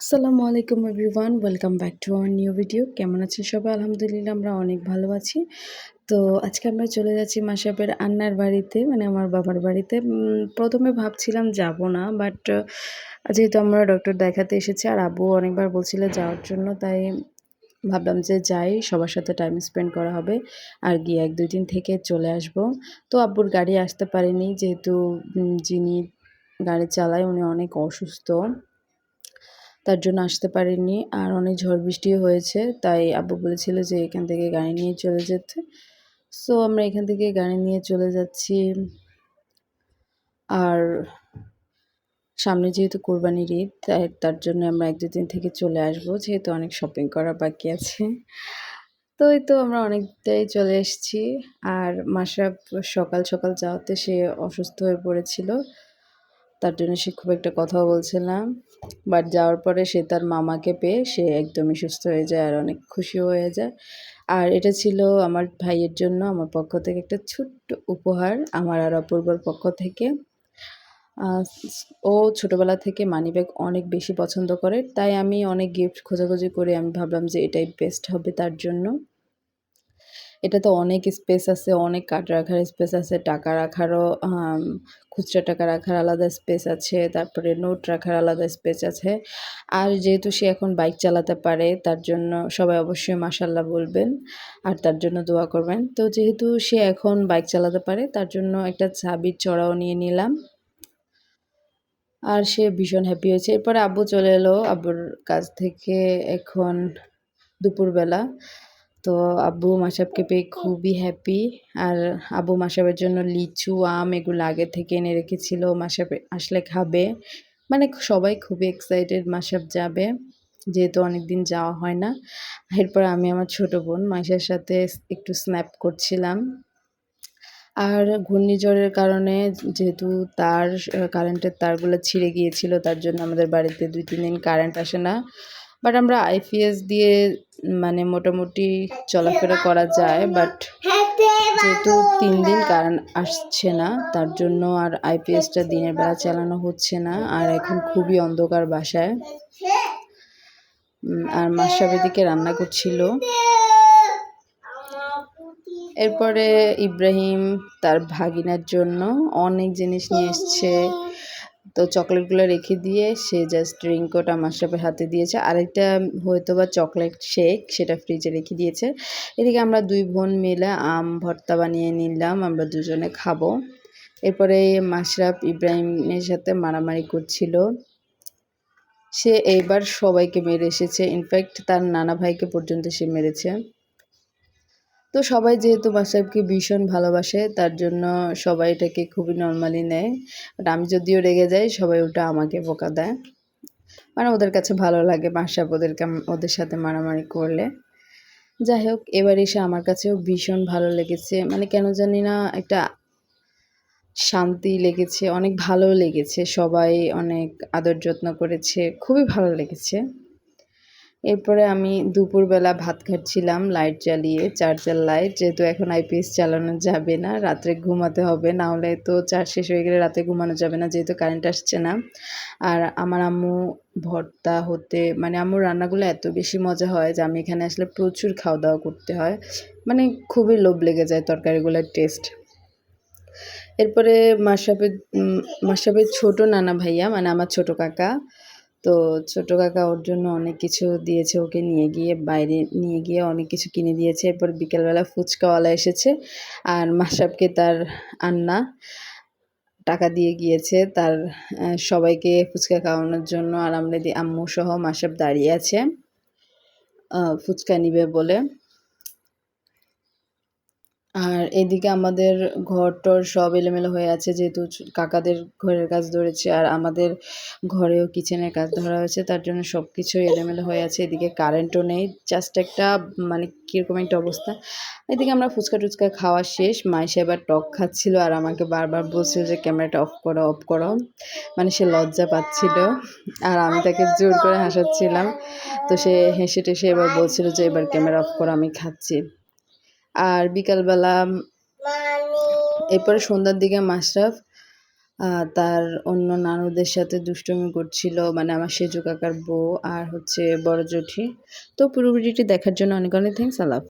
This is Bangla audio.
আসসালামু আলাইকুম everyone, welcome back to our new video. কেমন আছেন সবাই? আলহামদুলিল্লাহ, আমরা অনেক ভালো আছি। তো আজকে আমরা চলে যাচ্ছি মাসাবের আন্নার বাড়িতে মানে আমার বাবার বাড়িতে। প্রথমে ভাবছিলাম যাব না বাট যেহেতু আমরা ডক্টর দেখাতে এসেছি আর আব্বু অনেকবার বলছিল যাওয়ার জন্য, তাই ভাবলাম যে যাই, সবার সাথে টাইম স্পেন্ড করা হবে আর গিয়ে এক দুই দিন থেকে চলে আসব। তো আব্বুর গাড়ি আসতে পারেনি, যেহেতু যিনি গাড়ি চালায় উনি অনেক অসুস্থ। তার জন্য আসতে পারেনি। আর অনেক ঝড় বৃষ্টিও হয়েছে, তাই আব্বু বলেছিল যে এখান থেকে গাড়ি নিয়ে চলে যেতে। সো আমরা এখান থেকে গাড়ি নিয়ে চলে যাচ্ছি। আর সামনে যেহেতু কোরবানির ঈদ, তাই তার জন্য আমরা এক দুদিন থেকে চলে আসব, যেহেতু অনেক শপিং করা বাকি আছে। তো এই তো আমরা অনেকটাই চলে এসেছি। আর মাসরাব সকাল সকাল যাওয়াতে সে অসুস্থ হয়ে পড়েছিল। তার জন্য সে খুব একটা কথাও বলছে না। বাট যাওয়ার পরে সে তার মামাকে পেয়ে সে একদমই সুস্থ হয়ে যায় আর অনেক খুশি হয়ে যায়। আর এটা ছিল আমার ভাইয়ের জন্য আমার পক্ষ থেকে একটা ছোট্ট উপহার আমার আর অপূর্বর পক্ষ থেকে। ও ছোটোবেলা থেকে মানি ব্যাগ অনেক বেশি পছন্দ করে, তাই আমি অনেক গিফট খোঁজাখুঁজি করে আমি ভাবলাম যে এটাই বেস্ট হবে তার জন্য। এটাতে অনেক স্পেস আছে, অনেক কাঠ রাখার স্পেস আছে, টাকা রাখারও খুচরা টাকা রাখার আলাদা স্পেস আছে, তারপরে নোট রাখার আলাদা স্পেস আছে। আর যেহেতু সে এখন বাইক চালাতে পারে, তার জন্য সবাই অবশ্যই মাসাল্লাহ বলবেন, আর তার জন্য দোয়া করবেন। তো যেহেতু সে এখন বাইক চালাতে পারে, তার জন্য একটা চাবির চড়াও নিয়ে নিলাম। আর সে ভীষণ হ্যাপি হয়েছে। এরপরে আব্বু চলে এলো, আব্বুর কাছ থেকে এখন দুপুরবেলা। তো আব্বু মাসাবকে পেয়ে খুবই হ্যাপি আর আব্বু মাসাবের জন্য লিচু, আম এগুলো আগে থেকে এনে রেখেছিল। মাসাব আসলে খাবে। মানে সবাই খুবই এক্সাইটেড মাসাব যাবে। যেহেতু অনেক দিন যাওয়া হয় না। এরপর আমি আমার ছোট বোন মাসের সাথে একটু স্ন্যাপ করছিলাম। আর ঘূর্ণিঝড়ের কারণে যেহেতু তার কারেন্টের তারগুলো ছিঁড়ে গিয়েছিল, তার জন্য আমাদের বাড়িতে দুই, তিন দিন কারেন্ট আসে না। বাট আমরা আইপিএস দিয়ে মানে মোটামুটি চলাফেরা করা যায় বাট যেহেতু তিন দিন কারেন্ট আসছে না, তার জন্য আর আইপিএসটা দিনের বেলা চালানো হচ্ছে না, আর এখন খুবই অন্ধকার বাসায়। আর মাসাবের দিকে রান্না করছিল। এরপরে ইব্রাহিম তার ভাগিনার জন্য অনেক জিনিস নিয়ে এসছে। তো চকলেটগুলো রেখে দিয়ে সে জাস্ট রিংকোট আমার হাতে দিয়েছে। আরেকটা হয়তো বা চকলেট শেক সেটা ফ্রিজে রেখে দিয়েছে। এদিকে আমরা দুই বোন মিলে আম ভর্তা বানিয়ে নিলাম, আমরা দুজনে খাব। এরপরে মাশরাফ ইব্রাহিমের সাথে মারামারি করছিল। সে এইবার সবাইকে মেরে এসেছে। ইনফ্যাক্ট তার নানা ভাইকে পর্যন্ত সে মেরেছে। তো সবাই যেহেতু মাসাবকে ভীষণ ভালোবাসে, তার জন্য সবাই এটাকে খুবই নর্মালি নেয়। বাট আমি যদিও রেগে যাই, সবাই ওটা আমাকে বোকা দেয়। মানে ওদের কাছে ভালো লাগে মাসাব ওদেরকে, ওদের সাথে মারামারি করলে। যাই হোক, এবার এসে আমার কাছেও ভীষণ ভালো লেগেছে। মানে কেন জানি না, একটা শান্তি লেগেছে, অনেক ভালো লেগেছে। সবাই অনেক আদর যত্ন করেছে, খুবই ভালো লেগেছে। এরপরে আমি দুপুরবেলা ভাত খাচ্ছিলাম লাইট জ্বালিয়ে চার্জার লাইট যেহেতু এখন আইপিএস চালানো যাবে না, রাত্রে ঘুমাতে হবে, না হলে তো চার্জ শেষ হয়ে গেলে রাতে ঘুমানো যাবে না, যেহেতু কারেন্ট আসছে না। আর আমার আম্মু ভর্তা হতে মানে আম্মুর রান্নাগুলো এত বেশি মজা হয় যে আমি এখানে আসলে প্রচুর খাওয়া দাওয়া করতে হয়। মানে খুবই লোভ লেগে যায় তরকারিগুলোর টেস্ট এরপরে মাসাবের মাসাবের ছোট নানা ভাইয়া মানে আমার ছোট কাকা তো ছোটো কাকা ওর জন্য অনেক কিছু দিয়েছে, ওকে নিয়ে গিয়ে বাইরে নিয়ে গিয়ে অনেক কিছু কিনে দিয়েছে। এরপর বিকেলবেলা ফুচকাওয়ালা এসেছে আর মাসাবকে তার আন্না টাকা দিয়ে গিয়েছে তার সবাইকে ফুচকা খাওয়ানোর জন্য আর আমরা আম্মু সহ মাসাব দাঁড়িয়ে আছে ফুচকা নিবে বলে। আর এদিকে আমাদের ঘর টর সব এলোমেলো হয়ে আছে, যেহেতু কাকাদের ঘরের কাজ ধরেছে আর আমাদের ঘরেও কিচেনের কাজ ধরা হয়েছে, তার জন্য সব কিছুই এলোমেলো হয়ে আছে। এদিকে কারেন্টও নেই জাস্ট একটা মানে কীরকম একটা অবস্থা। এদিকে আমরা ফুচকা টুচকা খাওয়া শেষ মাইসে এবার টক খাচ্ছিল আর আমাকে বারবার বলছিল যে, ক্যামেরাটা অফ করো অফ করো। মানে সে লজ্জা পাচ্ছিল আর আমি তাকে জোর করে হাসাচ্ছিলাম। তো সে হেসে টেসে এবার বলছিল যে, এবার ক্যামেরা অফ করো, আমি খাচ্ছি। আর বিকালবেলা এরপরে সন্ধ্যার দিকে মাশরাফ তার অন্য নানুদের সাথে দুষ্টমি করছিল মানে আমার সেজু কাকার বউ আর হচ্ছে বড় জঠি তো পুরো ভিডিওটি দেখার জন্য অনেক অনেক থ্যাংকস হাফেজ।